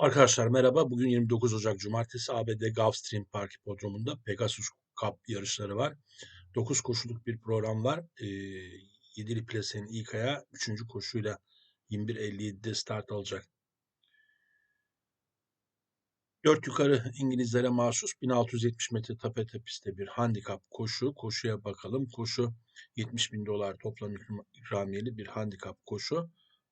Arkadaşlar merhaba. Bugün 29 Ocak Cumartesi ABD Gulfstream Park Hipodromu'nda Pegasus Cup yarışları var. 9 koşuluk bir program var. E, 7'li plasenin ilk ayağı 3. koşuyla 21.57'de start alacak. 4 yukarı İngilizlere mahsus 1670 metre tapete pistte bir handikap koşu. Koşuya bakalım. Koşu 70 bin dolar toplam ikramiyeli bir handikap koşu.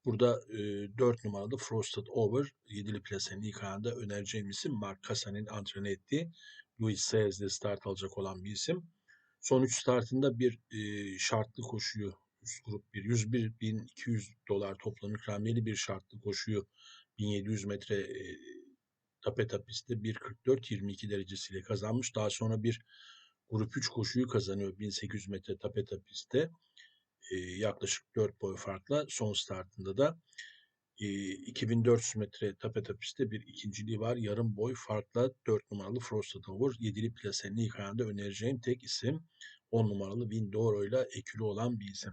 Burada e, 4 numaralı Frosted Over 7'li plasenin ilk ayağında önereceğim isim Mark Cassane'in antrenör ettiği Luis Saez'de start alacak olan bir isim. Son 3 startında bir e, şartlı koşuyu grup bir 101.200 dolar toplam ikramiyeli bir şartlı koşuyu 1700 metre e, tapeta pistte 1.44-22 derecesiyle kazanmış. Daha sonra bir grup 3 koşuyu kazanıyor 1800 metre tapeta pistte yaklaşık 4 boy farkla son startında da 2400 metre tapeta pistte bir ikinciliği var. Yarım boy farkla 4 numaralı Frosted Over 7'li plasenin ilk ayağında önereceğim tek isim 10 numaralı Windoro ile ekülü olan bir isim.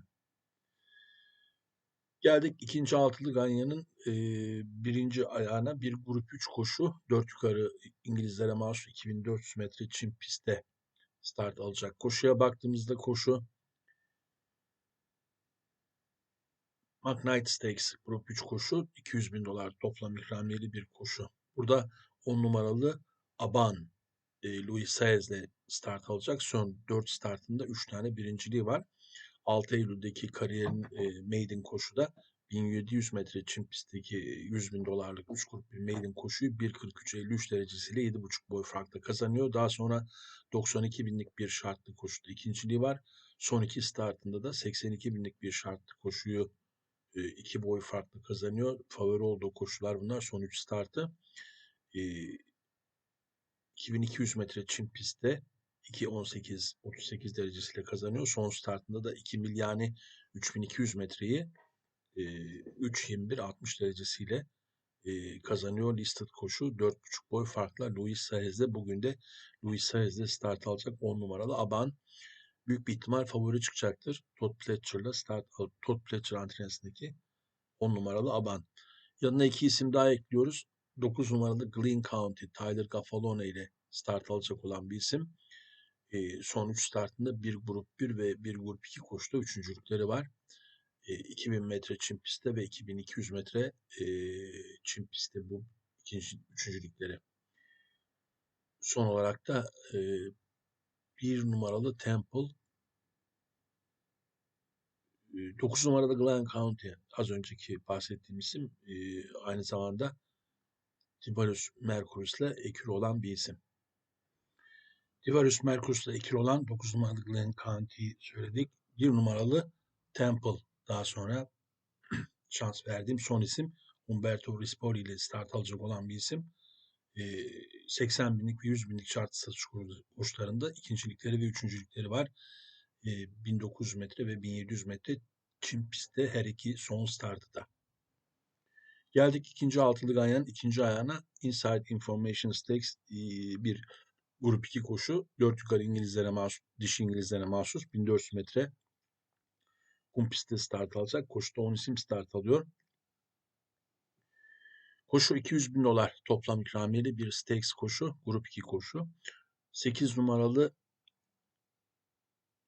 Geldik ikinci altılı Ganya'nın e, birinci ayağına bir grup 3 koşu. 4 yukarı İngilizlere mahsus 2400 metre çim pistte start alacak. Koşuya baktığımızda koşu McKnight Stakes Grup 3 koşu 200 bin dolar toplam ikramiyeli bir koşu. Burada 10 numaralı Aban e, Louis Saez ile start alacak. Son 4 startında 3 tane birinciliği var. 6 Eylül'deki kariyerin e, maiden koşuda 1700 metre çim pistteki 100 bin dolarlık 3 grup bir maiden koşuyu 1.43-53 derecesiyle 7.5 boy farkla kazanıyor. Daha sonra 92 binlik bir şartlı koşuda ikinciliği var. Son iki startında da 82 binlik bir şartlı koşuyu iki boy farklı kazanıyor. Favori olduğu koşular bunlar. Son 3 startı. 2200 metre çim pistte 2.18 38 derecesiyle kazanıyor. Son startında da 2 mil yani 3200 metreyi 3.21 60 derecesiyle kazanıyor listed koşu. 4.5 boy farkla Luis Saez'de bugün de Luis Saez'de start alacak 10 numaralı Aban büyük bir ihtimal favori çıkacaktır. Todd Pletcher'la start Todd Pletcher antrenasındaki 10 numaralı Aban. Yanına iki isim daha ekliyoruz. 9 numaralı Glen County Tyler Gaffalone ile start alacak olan bir isim. E, son 3 startında bir grup 1 ve bir grup 2 koştu. Üçüncülükleri var. E, 2000 metre çim pistte ve 2200 metre e, çim pistte bu ikinci, üçüncülükleri. Son olarak da e, bir numaralı Temple 9 numarada Glen County az önceki bahsettiğim isim aynı zamanda Tiberius Mercury's ile ekür olan bir isim. Tiberius Mercury's ile ekür olan 9 numaralı Glen County söyledik. 1 numaralı Temple daha sonra şans verdiğim son isim Umberto Rispoli ile start alacak olan bir isim. 80 binlik ve 100 binlik şart satış koşularında ikincilikleri ve üçüncülükleri var. 1900 metre ve 1700 metre çim pistte her iki son startı da. Geldik ikinci altılı ganyanın ikinci ayağına Inside Information Stakes bir grup 2 koşu. 4 yukarı İngilizlere mahsus, dişi İngilizlere mahsus 1400 metre kum pistte start alacak. Koşuda 10 isim start alıyor. Koşu 200 bin dolar toplam ikramiyeli bir stakes koşu, grup 2 koşu. 8 numaralı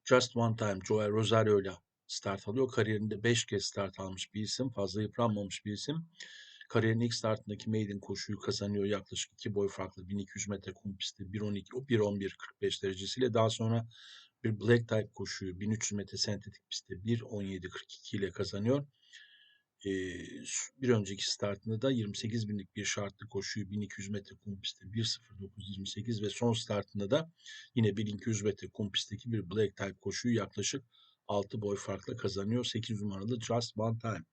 Just One Time Joel Rosario ile start alıyor. Kariyerinde 5 kez start almış bir isim. Fazla yıpranmamış bir isim. Kariyerin ilk startındaki maiden koşuyu kazanıyor yaklaşık 2 boy farklı 1200 metre kum pistte 1.12 1.11 45 derecesiyle daha sonra bir black type koşuyu 1300 metre sentetik pistte 1.17 42 ile kazanıyor bir önceki startında da 28 binlik bir şartlı koşuyu 1200 metre kum pistte 1.09.28 ve son startında da yine 1200 metre kum pistteki bir black type koşuyu yaklaşık 6 boy farkla kazanıyor. 8 numaralı Just One Time.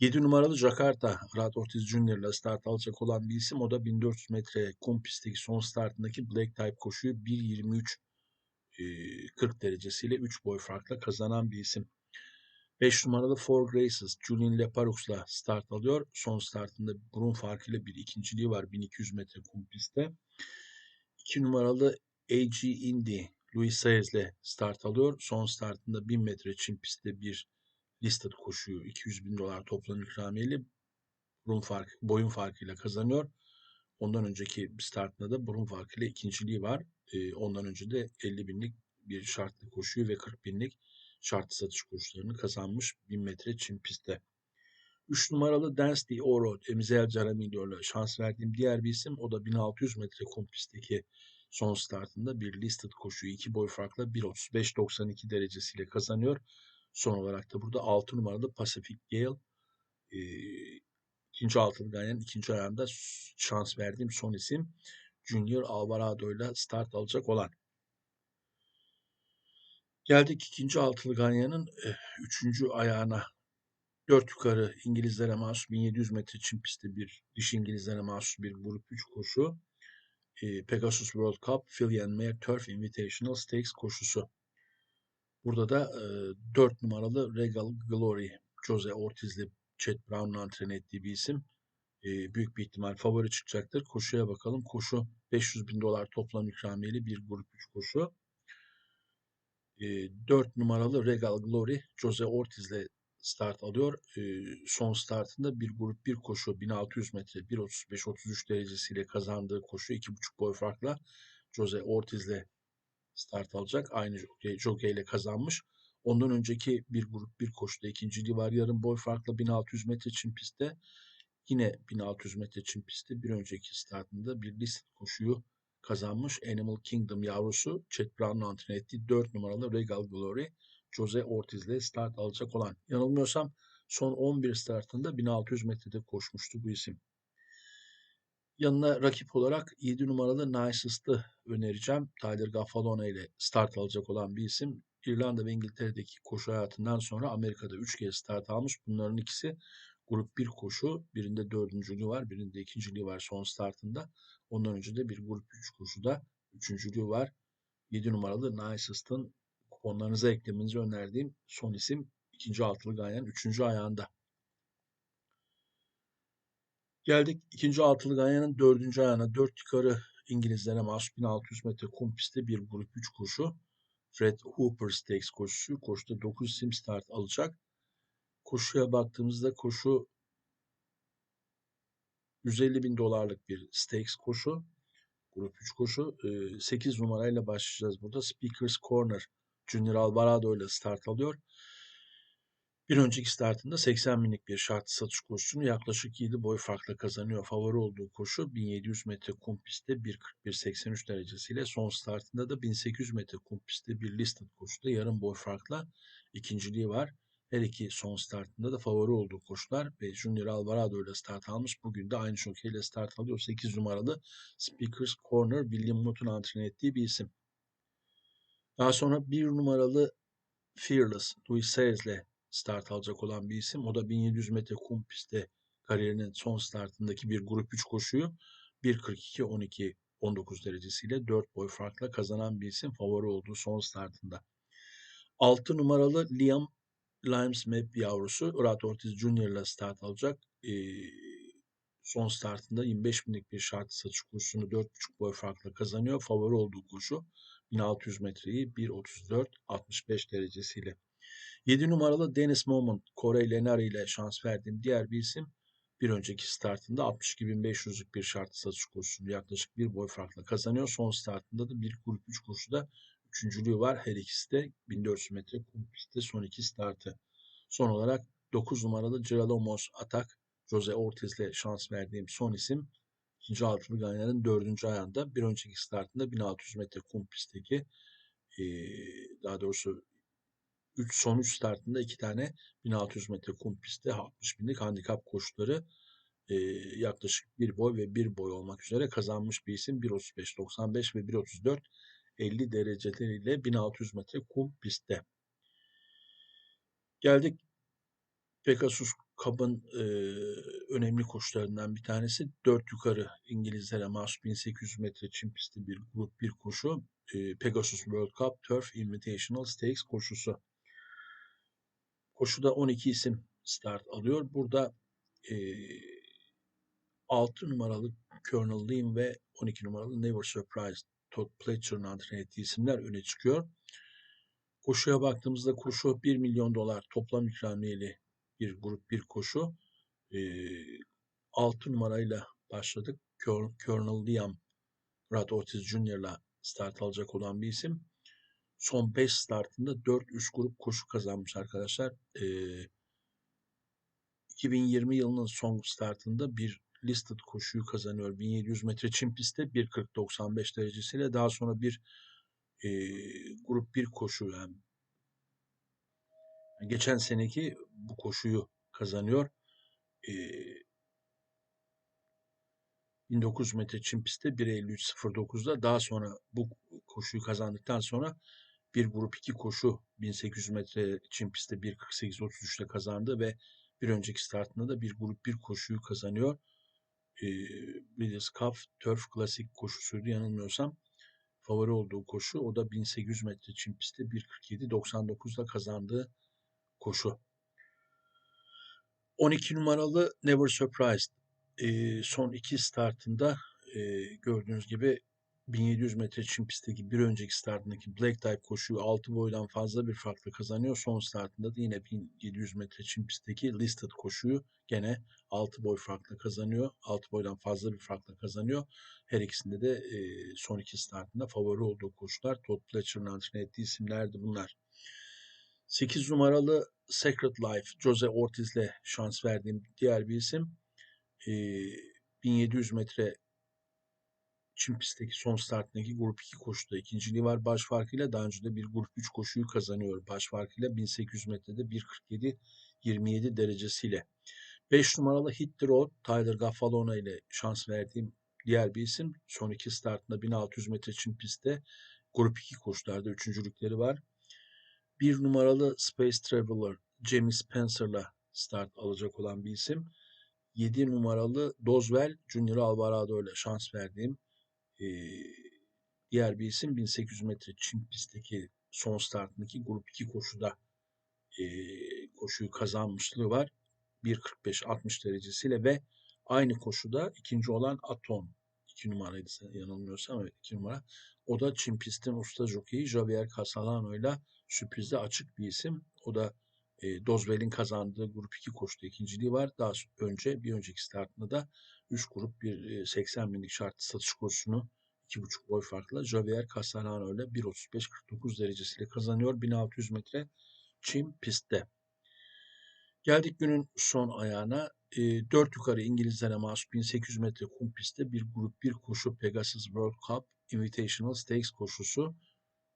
7 numaralı Jakarta Rad Ortiz Jr. ile start alacak olan bir isim. O da 1400 metre kum pistteki son startındaki Black Type koşuyu 1.23 40 derecesiyle 3 boy farkla kazanan bir isim. 5 numaralı Four Graces Julian Leparous'la start alıyor. Son startında burun farkıyla bir ikinciliği var 1200 metre kum pistte. 2 numaralı AG Indy Luis Saez'le start alıyor. Son startında 1000 metre çim pistte bir listed koşuyu 200 bin dolar toplam ikramiyeli. burun farkı, boyun farkıyla kazanıyor. Ondan önceki startında da burun farkıyla ikinciliği var. Ee, ondan önce de 50 binlik bir şartlı koşuyu ve 40 binlik şartlı satış koşularını kazanmış 1000 metre çim pistte. 3 numaralı Dance the Oro, Emizel Caramillo ile şans verdiğim diğer bir isim. O da 1600 metre kum pistteki son startında bir listed koşuyu iki boy farkla 1.35.92 derecesiyle kazanıyor. Son olarak da burada 6 numaralı Pacific Gale e, ikinci altılı ganyanın ikinci ayağında şans verdiğim son isim Junior Alvarado ile start alacak olan. Geldik ikinci altılı ganyanın e, üçüncü ayağına. Dört yukarı İngilizlere mahsus 1700 metre çim pisti bir dişi İngilizlere mahsus bir grup 3 koşu. E, Pegasus World Cup and Mare Turf Invitational Stakes koşusu. Burada da e, 4 numaralı Regal Glory Jose Ortiz'le Chet Brown'un antren ettiği bir isim. E, büyük bir ihtimal favori çıkacaktır. Koşuya bakalım. Koşu 500 bin dolar toplam ikramiyeli bir grup 3 koşu. E, 4 numaralı Regal Glory Jose Ortiz'le start alıyor. E, son startında bir grup bir koşu 1600 metre 1.35-33 derecesiyle kazandığı koşu 2.5 boy farkla Jose Ortiz'le start alacak. Aynı jockey ile kazanmış. Ondan önceki bir grup bir koşuda ikinciliği var. Yarım boy farkla 1600 metre çim pistte. Yine 1600 metre çim pistte bir önceki startında bir list koşuyu kazanmış. Animal Kingdom yavrusu Chet Brown'un antren ettiği 4 numaralı Regal Glory Jose Ortiz ile start alacak olan. Yanılmıyorsam son 11 startında 1600 metrede koşmuştu bu isim. Yanına rakip olarak 7 numaralı Nicest'ı önereceğim. Tyler Gaffalone ile start alacak olan bir isim. İrlanda ve İngiltere'deki koşu hayatından sonra Amerika'da 3 kez start almış. Bunların ikisi grup 1 koşu. Birinde dördüncülüğü var, birinde ikinciliği var son startında. Ondan önce de bir grup 3 koşuda üçüncülüğü var. 7 numaralı Nicest'ın kuponlarınıza eklemenizi önerdiğim son isim ikinci altılı ganyanın üçüncü ayağında. Geldik ikinci altılı ganyanın dördüncü ayağına. Dört yukarı İngilizlere mahsus 1600 metre kum pistte bir grup 3 koşu. Fred Hooper Stakes koşusu. Koşuda 9 sim start alacak. Koşuya baktığımızda koşu 150 bin dolarlık bir stakes koşu. Grup 3 koşu. 8 numarayla başlayacağız burada. Speaker's Corner Junior Alvarado ile start alıyor. Bir önceki startında 80 binlik bir şart satış koşusunu yaklaşık 7 boy farkla kazanıyor. Favori olduğu koşu 1700 metre kum pistte 1.41.83 derecesiyle son startında da 1800 metre kum pistte bir listed koşuda yarım boy farkla ikinciliği var. Her iki son startında da favori olduğu koşular ve Junior Alvarado ile start almış. Bugün de aynı şokeyle start alıyor. 8 numaralı Speakers Corner William Mut'un antren ettiği bir isim. Daha sonra bir numaralı Fearless, Louis Sayers start alacak olan bir isim. O da 1700 metre kum pistte kariyerinin son startındaki bir grup 3 koşuyu 1.42, 12, 19 derecesiyle 4 boy farkla kazanan bir isim favori olduğu son startında. 6 numaralı Liam Limes Map yavrusu Rat Ortiz Jr. ile start alacak. Ee, son startında 25 binlik bir şart satış kursunu 4.5 boy farkla kazanıyor. Favori olduğu koşu 1600 metreyi 1.34-65 derecesiyle. 7 numaralı Dennis Moment, Corey Lenari ile şans verdiğim diğer bir isim. Bir önceki startında 62.500'lük bir şartlı satış kursunu yaklaşık bir boy farkla kazanıyor. Son startında da bir grup 3 kursuda üçüncülüğü var. Her ikisi de 1400 metre kum pistte son iki startı. Son olarak 9 numaralı Geralomos Atak, Jose Ortiz ile şans verdiğim son isim ikinci altılı Ganyan'ın dördüncü ayağında bir önceki startında 1600 metre kum pistteki e, daha doğrusu 3 son 3 startında iki tane 1600 metre kum pistte 60 binlik handikap koşuları e, yaklaşık bir boy ve bir boy olmak üzere kazanmış bir isim 1.35-95 ve 1.34 50 dereceleriyle 1600 metre kum pistte. Geldik Pegasus Cup'ın e, önemli koşularından bir tanesi. Dört yukarı İngilizlere mahsus 1800 metre çim pisti bir grup bir koşu. E, Pegasus World Cup Turf Invitational Stakes koşusu. Koşuda 12 isim start alıyor. Burada e, 6 numaralı Colonel Liam ve 12 numaralı Never Surprise Todd Pletcher'ın antren ettiği isimler öne çıkıyor. Koşuya baktığımızda koşu 1 milyon dolar toplam ikramiyeli bir grup bir koşu. E, 6 numarayla başladık. Col- Colonel Liam Brad Ortiz Jr.'la start alacak olan bir isim. Son 5 startında 4 üst grup koşu kazanmış arkadaşlar. Ee, 2020 yılının son startında bir listed koşuyu kazanıyor. 1700 metre çim pistte 1.40-95 derecesiyle daha sonra bir e, grup 1 koşu yani geçen seneki bu koşuyu kazanıyor. E, 1900 metre çim pistte 1.53.09'da daha sonra bu koşuyu kazandıktan sonra bir grup 2 koşu 1800 metre çim pistte 1.48.33'te kazandı ve bir önceki startında da bir grup 1 koşuyu kazanıyor. Ee, Breeders' Cup Turf Classic koşusuydu yanılmıyorsam. Favori olduğu koşu o da 1800 metre çim pistte 1.47.99'da kazandığı koşu. 12 numaralı Never Surprised e, son iki startında e, gördüğünüz gibi 1700 metre çim pistteki bir önceki startındaki Black Type koşuyu 6 boydan fazla bir farkla kazanıyor. Son startında da yine 1700 metre çim pistteki Listed koşuyu gene 6 boy farkla kazanıyor. 6 boydan fazla bir farkla kazanıyor. Her ikisinde de e, son iki startında favori olduğu koşular. Todd Pletcher'ın antrenör ettiği isimlerdi bunlar. 8 numaralı Secret Life, Jose Ortiz'le şans verdiğim diğer bir isim. E, 1700 metre çim pistteki son startındaki grup 2 koşuda ikinciliği var baş farkıyla. Daha önce de bir grup 3 koşuyu kazanıyor baş farkıyla 1800 metrede 1.47 27 derecesiyle. 5 numaralı Hit the Road Tyler Gaffalona ile şans verdiğim diğer bir isim. Son iki startında 1600 metre çim pistte grup 2 koşularda üçüncülükleri var. 1 numaralı Space Traveler Jamie Spencer'la start alacak olan bir isim. 7 numaralı Dozwell Junior Alvarado ile şans verdiğim diğer bir isim 1800 metre çim pistteki son startındaki grup 2 koşuda e, koşuyu kazanmışlığı var. 1.45-60 derecesiyle ve aynı koşuda ikinci olan Aton 2 numaraydı yanılmıyorsam evet 2 numara. O da çim pistin usta jokeyi Javier Casalano ile sürprizde açık bir isim. O da e, Dozwell'in kazandığı grup 2 koşuda ikinciliği var. Daha önce bir önceki startında da 3 grup bir 80 binlik şartlı satış koşusunu 2,5 boy farkla Javier Castellano ile 1.35-49 derecesiyle kazanıyor 1600 metre çim pistte. Geldik günün son ayağına. E, 4 yukarı İngilizlere mahsus 1800 metre kum pistte bir grup bir koşu Pegasus World Cup Invitational Stakes koşusu.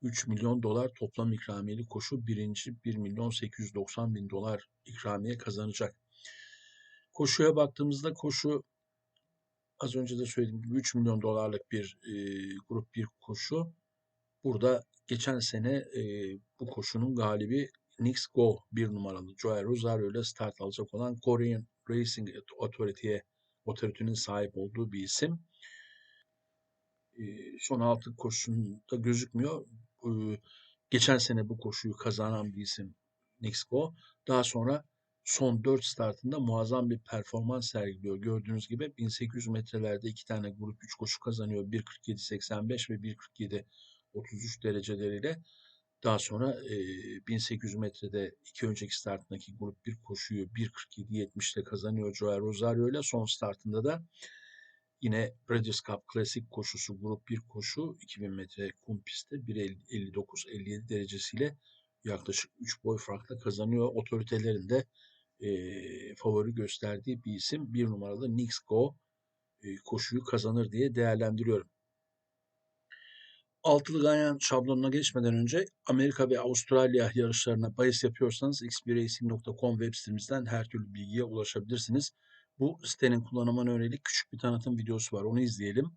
3 milyon dolar toplam ikramiyeli koşu birinci 1 milyon 890 bin dolar ikramiye kazanacak. Koşuya baktığımızda koşu az önce de söylediğim gibi 3 milyon dolarlık bir e, grup bir koşu. Burada geçen sene e, bu koşunun galibi Nix Go bir numaralı Joel Rosario ile start alacak olan Korean Racing Authority'ye otoritenin sahip olduğu bir isim. E, son altı koşusunda gözükmüyor. E, geçen sene bu koşuyu kazanan bir isim Nix Go. Daha sonra son 4 startında muazzam bir performans sergiliyor. Gördüğünüz gibi 1800 metrelerde iki tane grup 3 koşu kazanıyor. 1.47.85 ve 1.47.33 dereceleriyle. Daha sonra e, 1800 metrede iki önceki startındaki grup bir koşuyu 1.47.70'te kazanıyor Joel Rosario ile. Son startında da yine Breeders' Cup Klasik koşusu grup bir koşu 2000 metre kum pistte 1.59-57 derecesiyle yaklaşık 3 boy farkla kazanıyor. Otoritelerin de e, favori gösterdiği bir isim. Bir numaralı Nix Go e, koşuyu kazanır diye değerlendiriyorum. Altılı Ganyan şablonuna geçmeden önce Amerika ve Avustralya yarışlarına bahis yapıyorsanız xbracing.com web sitemizden her türlü bilgiye ulaşabilirsiniz. Bu sitenin kullanımına yönelik küçük bir tanıtım videosu var. Onu izleyelim.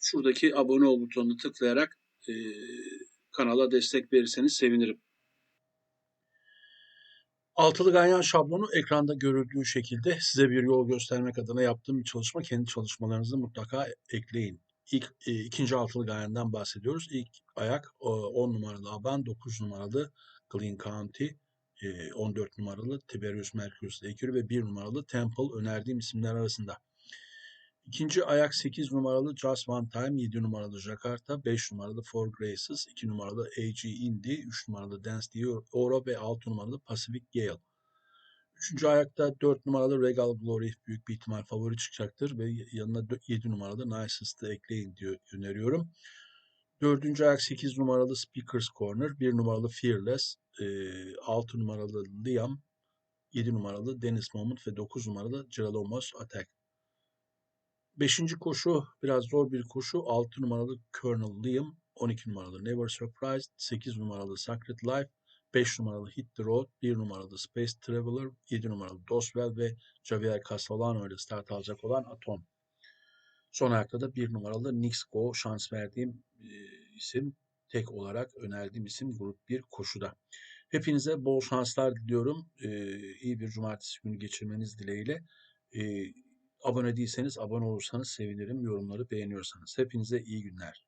şuradaki abone ol butonunu tıklayarak e, kanala destek verirseniz sevinirim. Altılı ganyan şablonu ekranda görüldüğü şekilde size bir yol göstermek adına yaptığım bir çalışma. Kendi çalışmalarınızı mutlaka ekleyin. İlk, e, ikinci altılı ganyandan bahsediyoruz. İlk ayak o, 10 numaralı Aban, 9 numaralı Clean County, e, 14 numaralı Tiberius Mercurius Ekürü ve 1 numaralı Temple önerdiğim isimler arasında. İkinci ayak 8 numaralı Just One Time, 7 numaralı Jakarta, 5 numaralı Four Graces, 2 numaralı AG Indy, 3 numaralı Dance Oro ve 6 numaralı Pacific Gale. Üçüncü ayakta 4 numaralı Regal Glory büyük bir ihtimal favori çıkacaktır ve yanına 7 numaralı Nicest'ı ekleyin diyor öneriyorum. Dördüncü ayak 8 numaralı Speaker's Corner, 1 numaralı Fearless, 6 numaralı Liam, 7 numaralı Dennis Moment ve 9 numaralı Geralomos Attack. Beşinci koşu biraz zor bir koşu. 6 numaralı Colonel Liam, 12 numaralı Never Surprised, 8 numaralı Sacred Life, 5 numaralı Hit the Road, 1 numaralı Space Traveler, 7 numaralı Doswell ve Javier Castellano ile start alacak olan Atom. Son ayakta da 1 numaralı Nixco şans verdiğim e, isim, tek olarak önerdiğim isim grup 1 koşuda. Hepinize bol şanslar diliyorum. E, iyi bir cumartesi günü geçirmeniz dileğiyle. E, Abone değilseniz abone olursanız sevinirim. Yorumları beğeniyorsanız. Hepinize iyi günler.